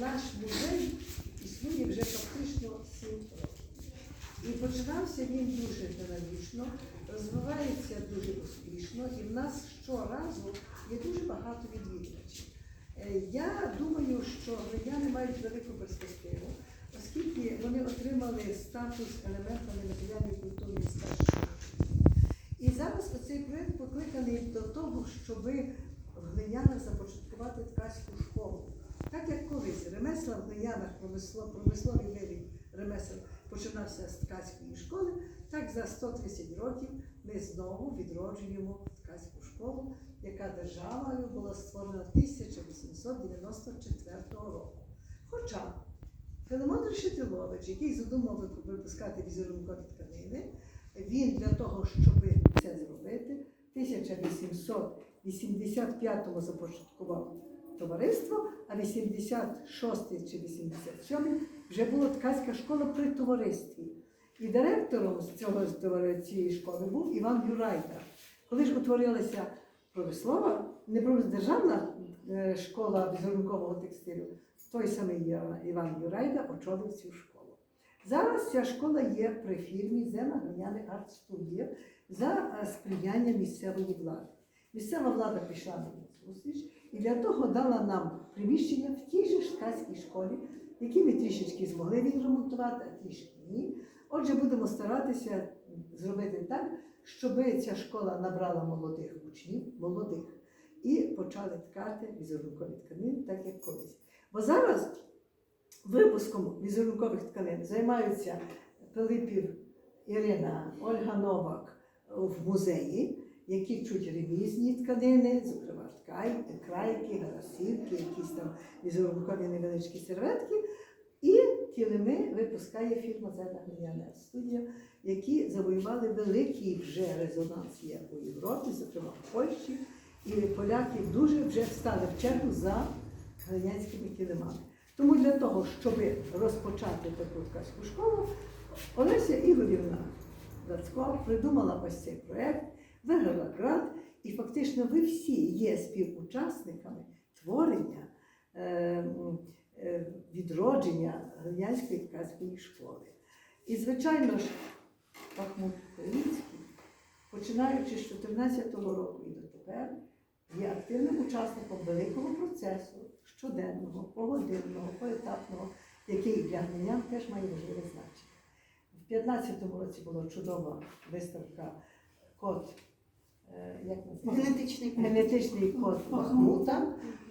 наш музей існує вже фактично 7 років. І починався він дуже динамічно, розвивається дуже успішно, і в нас щоразу є дуже багато відвідувачів. Е, Я думаю, що глиняни мають велику перспективу, оскільки вони отримали статус елемента нематеріальної культурної спадщини. І зараз оцей проєкт покликаний до того, щоб в глинянах започаткувати ткацьку школу. Так як колись ремесла в глинянах промисло- промисловий вирій ремесел починався з ткацької школи, так за 130 років ми знову відроджуємо ткацьку школу, яка державою була створена 1894 року. Хоча Филимон Решетилович, який задумав випускати візерункові тканини, він для того, щоб це зробити, в 1885-му започаткував товариство, а 86 чи 87 вже була ткацька школа при товаристві. І директором з цього цієї школи був Іван Юрайда. Коли ж утворилася промислова, не державна е, школа візерункового текстилю, той самий Іван Юрайда очолив цю школу. Зараз ця школа є при фірмі Зена Глиняни Арт Студія за е, сприяння місцевої влади. Місцева влада пішла на зустріч і для того дала нам приміщення в тій же ж школі, які ми трішечки змогли відремонтувати, а трішки ні. Отже, будемо старатися зробити так, щоб ця школа набрала молодих учнів, молодих, і почали ткати візерункові тканини, так як колись. Бо зараз випуском візерункових тканин займаються Пилипів Ірина, Ольга Новак в музеї, які вчуть ремізні тканини, крайки, гарасівки, якісь там візерункові невеличкі серветки. І килими випускає фірма Зена Глиняна студія, які завоювали великий вже резонанс у Європі, зокрема в Польщі. І поляки дуже вже встали в чергу за глинянськими килимами. Тому для того, щоб розпочати таку ткацьку школу, Олеся Ігорівна Дацько придумала ось цей проєкт, виграла грант, і фактично ви всі є співучасниками творення, е, е, відродження глинянської ткацької школи. І, звичайно ж, Бахмут Український, починаючи з 2014 року і дотепер, є активним учасником великого процесу щоденного, погодинного, поетапного, який для глинян теж має важливе значення. В 2015 році була чудова виставка код, як? Генетичний код. генетичний код Бахмута,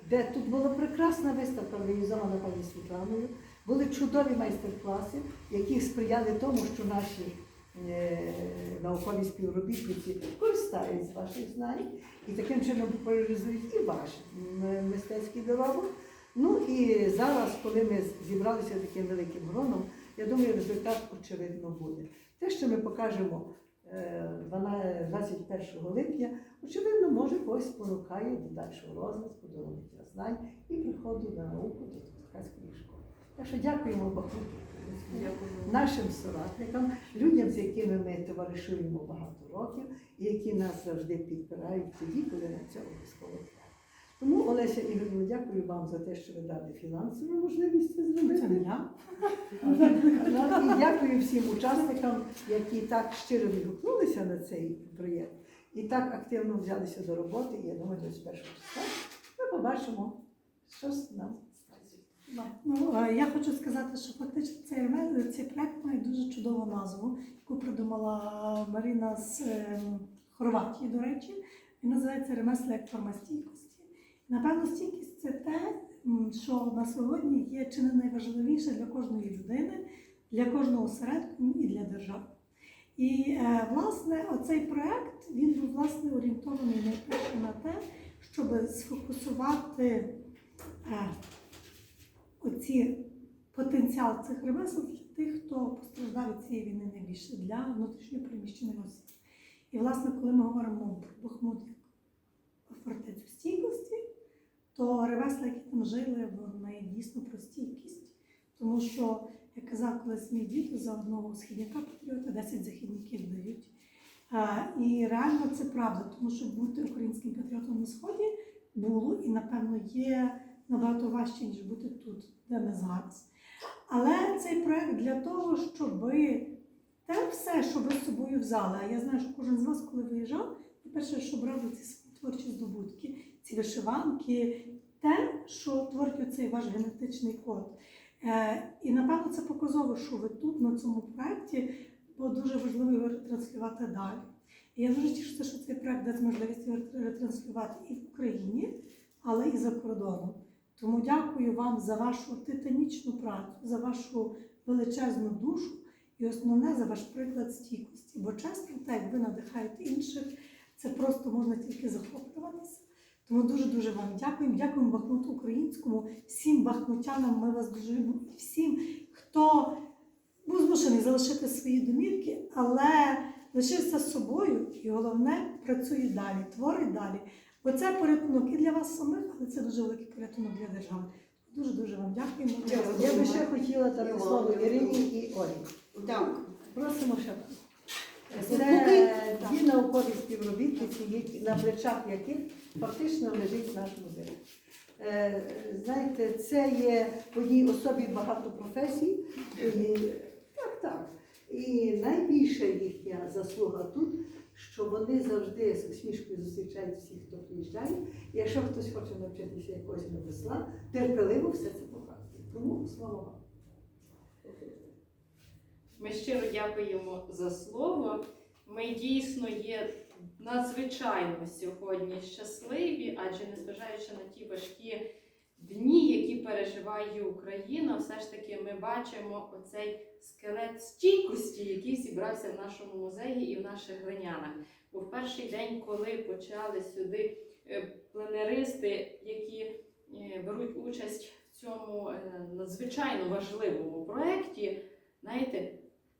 де тут була прекрасна виставка організована пані Світланою. Були чудові майстер-класи, які сприяли тому, що наші е, наукові співробітниці користаються з ваших знань і таким чином популяризують і ваш мистецький доробок. Ну і зараз, коли ми зібралися таким великим гроном, я думаю, результат очевидно буде. Те, що ми покажемо е, 12 21 липня, очевидно, може когось спонукає до дальшого розвитку, до набуття знань і приходу на науку до ткацької школи. Так що дякуємо Бахмуту, нашим соратникам, людям, з якими ми товаришуємо багато років і які нас завжди підпирають тоді, коли на це обов'язково. Тому, Олеся Ігорівна, дякую вам за те, що ви дали фінансову можливість це зробити. І дякую всім учасникам, які так щиро відгукнулися на цей проєкт і так активно взялися до роботи. І я думаю, 21 числа ми побачимо, що з нам скаже. Ну, е, я хочу сказати, що фактично цей, цей проект має дуже чудову назву, яку придумала Маріна з ем, Хорватії, до речі. Він називається Ремесло як форма стійкості. Напевно, стійкість це те, що на сьогодні є чи не найважливіше для кожної людини, для кожного осередку і для держави. І е, власне оцей проект він був власне орієнтований найперше на те, щоб сфокусувати е, оці потенціал цих ремесел для тих, хто постраждав від цієї війни найбільше для внутрішньопереміщених осіб. І власне, коли ми говоримо про Бахмут як фортецю стійкості, то ремесла, які там жили, вони дійсно про стійкість. Тому що, як казав колись мій дід, за одного східняка патріота 10 західників дають. І реально це правда, тому що бути українським патріотом на сході було і, напевно, є набагато важче, ніж бути тут, де ми зараз. Але цей проект для того, щоб те все, що ви з собою взяли. А я знаю, що кожен з вас, коли виїжджав, перше, що брав ці свої творчі здобутки, ці вишиванки, те, що творить цей ваш генетичний код. Е, і напевно це показово, що ви тут, на цьому проєкті, бо дуже важливо його ретранслювати далі. І я дуже тішуся, що цей проєкт дасть можливість його ретранслювати і в Україні, але і за кордоном. Тому дякую вам за вашу титанічну працю, за вашу величезну душу і основне за ваш приклад стійкості. Бо чесно, так як ви надихаєте інших, це просто можна тільки захоплюватися. Тому дуже дуже вам дякуємо. Дякуємо Бахмуту українському, всім бахмутянам. Ми вас дуже любимо і всім, хто був змушений залишити свої домівки, але лишився з собою, і головне працює далі, творить далі. Бо це порятунок і для вас самих, але це дуже великий порятунок для держави. Дуже дуже вам дякуємо. Я би ще хотіла дати слово Ірині і Олі. Так. Просимо ще. Це дві наукові співробітниці, на плечах яких фактично лежить наш музей. Е, Знаєте, це є в одній особі багато професій. І, так, так. І найбільша їхня заслуга тут, що вони завжди з усмішкою зустрічають всіх, хто приїжджає. І якщо хтось хоче навчитися якогось ремесла, терпеливо все це показує. Тому слава вам. Ми щиро дякуємо за слово. Ми дійсно є надзвичайно сьогодні щасливі, адже незважаючи на ті важкі дні, які переживає Україна, все ж таки ми бачимо оцей скелет стійкості, який зібрався в нашому музеї і в наших глинянах. Бо в перший день, коли почали сюди е, пленеристи, які е, беруть участь в цьому е, надзвичайно важливому проєкті, знаєте,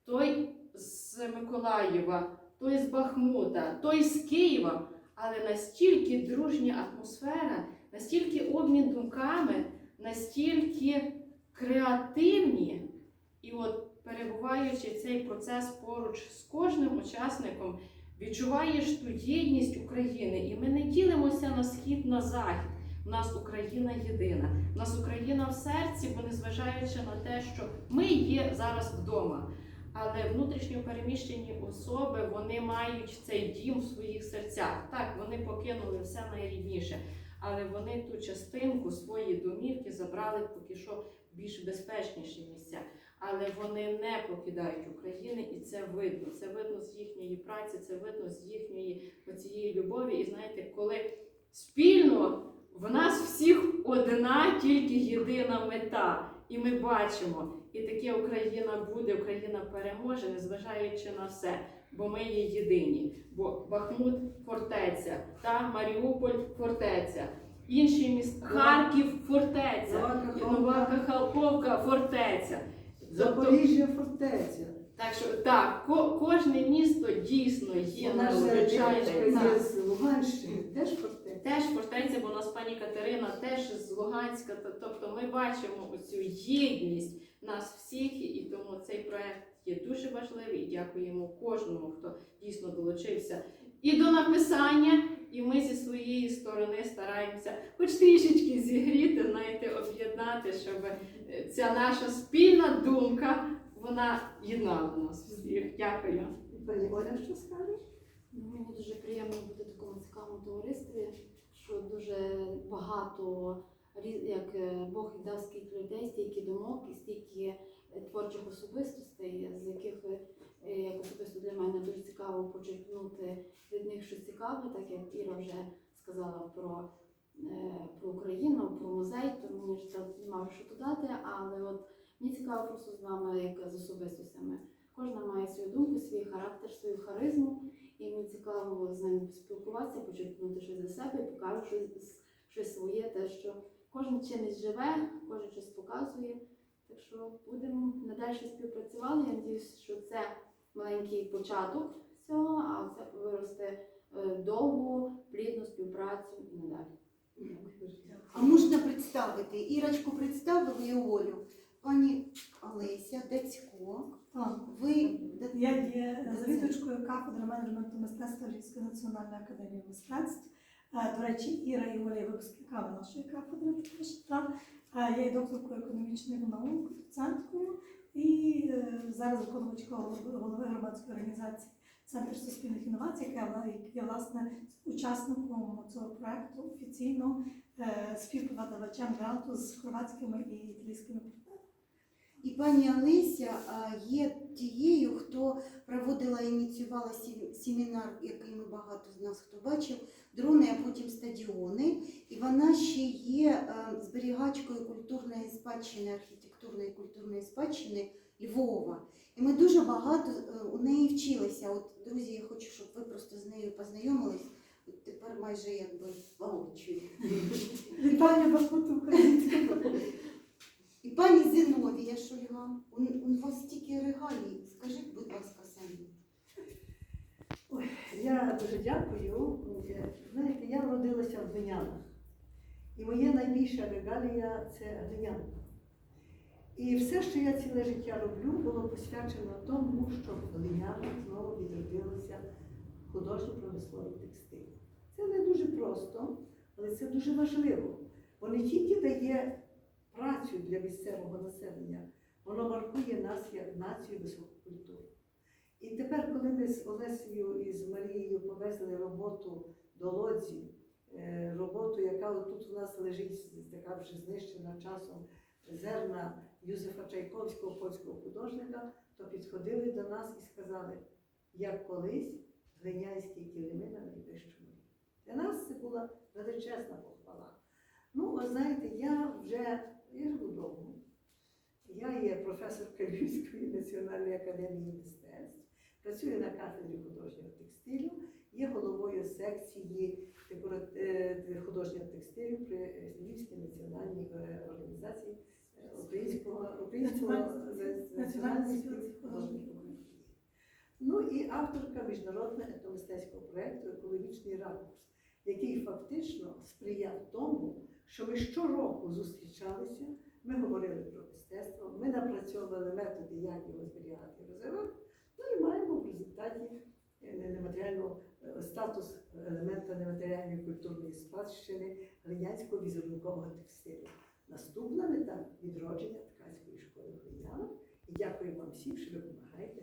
той з Миколаєва, той з Бахмута, той з Києва, але настільки дружня атмосфера, настільки обмін думками, настільки креативні. І от перебуваючи цей процес поруч з кожним учасником, відчуваєш ту єдність України. І ми не ділимося на схід, на захід. У нас Україна єдина. У нас Україна в серці, бо незважаючи на те, що ми є зараз вдома. Але внутрішньо переміщені особи вони мають цей дім в своїх серцях. Так, вони покинули все найрідніше, але вони ту частинку свої домівки забрали поки що більш безпечніші місця. Але вони не покидають України, і це видно. Це видно з їхньої праці, це видно з їхньої оцієї любові. І знаєте, коли спільно в нас всіх одна, тільки єдина мета. І ми бачимо, і таке Україна буде, Україна переможе, незважаючи на все, бо ми є єдині. Бо Бахмут фортеця, та Маріуполь фортеця, інші міста, Харків фортеця, і Нова Кахалковка фортеця. Тобто, Запоріжжя фортеця. так що так, ко- кожне місто дійсно є Наша надзвичайне. Луганщини, теж фортеця. Теж фортеця, бо у нас пані Катерина теж з Луганська. Тобто ми бачимо оцю єдність нас всіх, і тому цей проект є дуже важливий. І дякуємо кожному, хто дійсно долучився і до написання. І ми зі своєї сторони стараємося хоч трішечки зігріти, знаєте, об'єднати, щоб е, ця наша спільна думка вона єднала нас всіх. Дякую. Пані Оля, що скажеш? Ну, Мені дуже приємно бути в такому цікавому товаристві, що дуже багато як е, Бог дав скільки людей, стільки думок і стільки е, творчих особистостей, з яких е, як особисто для мене дуже цікаво почерпнути від них щось цікаве, так як Іра вже сказала про, про Україну, про музей, то мені ж немає що додати, але от мені цікаво просто з вами, як з особистостями. Кожна має свою думку, свій характер, свою харизму. І мені цікаво з ними поспілкуватися, почерпнути щось для себе і покажу щось, щось своє, те, що кожен чинить живе, кожен щось показує. Так що будемо надалі співпрацювати. Я сподіваюся, що це маленький початок цього, а це виросте е, довгу, плідну співпрацю і надалі. А можна представити? Ірочку представили і Олю. Пані Олеся Дацько. Так. Ви Я є завідувачкою кафедри менеджменту мистецтва Львівської національної академії мистецтв. До речі, Іра є випускниками нашої кафедри також. та. Я є докторкою економічних наук, доценткою і е, зараз виконувачка голови голови громадської організації Центр суспільних інновацій, яка є власне учасником цього проекту офіційно е, співподавачем гранту з хорватськими і італійськими партнерами. Пані Олеся є тією, хто проводила і ініціювала семінар, який ми багато з нас хто бачив, дрони, а потім стадіони. І вона ще є е, зберігачкою культурної спадщини, архітектурної культурної спадщини Львова. І ми дуже багато е, у неї вчилися. От, друзі, я хочу, щоб ви просто з нею познайомились. Тепер майже якби воочию. Вітання українського. Пані Зиновія Шульга, у, у вас стільки регалій. Скажіть, будь ласка, самі. Я дуже дякую. Е, Знаєте, я родилася в Глинянах. І моя найбільша регалія це глинянка. І все, що я ціле життя роблю, було посвячено тому, щоб в глинянах знову відродилося художньо-промисловий текстиль. Це не дуже просто, але це дуже важливо. Бо не тільки дає працю для місцевого населення, воно маркує нас як націю висококультури. І тепер, коли ми з Олесею і з Марією повезли роботу до Лодзі, е, роботу, яка тут у нас лежить, така вже знищена часом зерна Юзефа Чайковського, польського художника, то підходили до нас і сказали, як колись глиняйські килими на найвищому рівні. Для нас це була величезна похвала. Ну, ви знаєте, я вже я живу довго. Я є професорка Львівської національної академії мистецтв, працюю на кафедрі художнього текстилю, є головою секції е, художнього текстилю при Львівській національній е, організації е, українського українського Національної- спілки України. Ну і авторка міжнародного етномистецького проєкту Екологічний ракурс, який фактично сприяв тому, що ми щороку зустрічалися, ми говорили про мистецтво, ми напрацьовували методи, як його зберігати і розвивати, ну і маємо в результаті е, нематеріального е, статус елемента нематеріальної культурної спадщини глинянського візерункового текстилю. Наступна мета відродження ткацької школи в Глинянах. І дякую вам всім, що ви допомагаєте